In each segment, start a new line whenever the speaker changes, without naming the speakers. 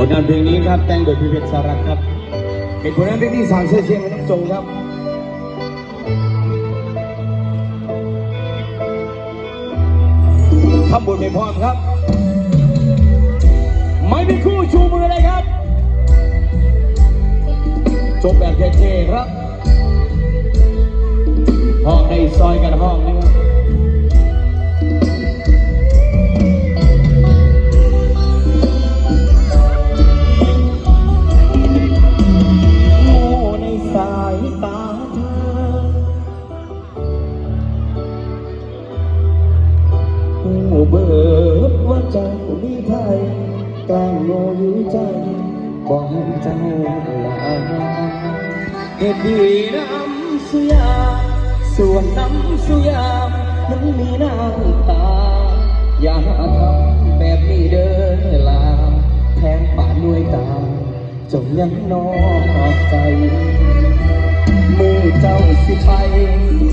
ผลงานเพลงนี้ครับแต่งโดยพี่เพชรสารักครับ เป็นผลงานเพลงที่สามเสื้อเชียงน้ำจงครับทำบุญไม่พร้อมครับ ไม่มีคู่ชูมือเลยครับ จบแบบเท่ๆครับห้องในซอยกันห้องนึง เบิดว่าเจ้ามีไทยกลางโง่อยู่ใจบอกให้เจ้าลาเหตุดีน้ำสุยาส่วนน้ำสุยามนั้นมีน้ำตา อย่าทำแบบนี้เดินลาแทงป่านด้วยตาจงยังนอกใจมือเจ้าสิไป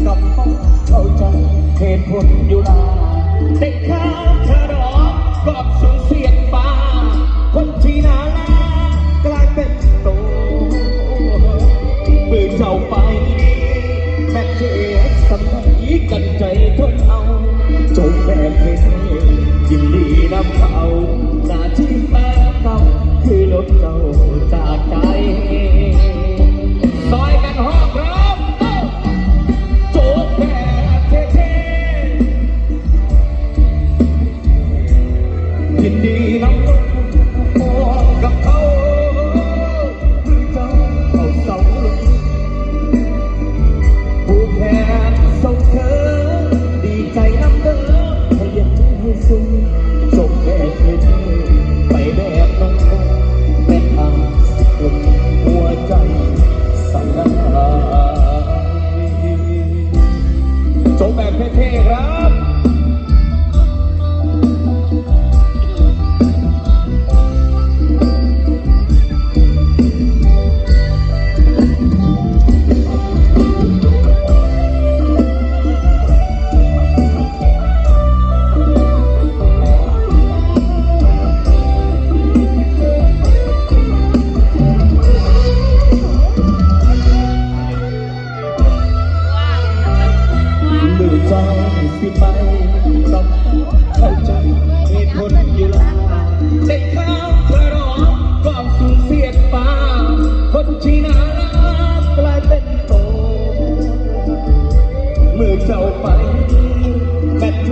กับห้องเข้าใจเหตุผลอยู่ลา ได้ข้าวเธอรอกอบสูญเสียงฟ้าคนที่นารักกลายเป็นโตมือเจ้าไป แม่เจ๊สมัยกันใจทนเอาจงแบบเพชรยินดีนำเขาหน้าที่แฟนเก่าคือรถเจ้าจากใจ ยินดีนำ มือเจ้าสิไปต้องเข้าใจเหตุผลยีลาเด็กข้าวเธอรอก่อนสูญเสียฟ้าคนที่น่ารักกลายเป็นโตเมื่อเจ้าไปแม่เท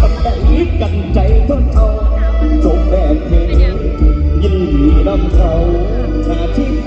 สำได้กันใจทนเอาจบแบบเทยินดีนำเขาหาที่แฟ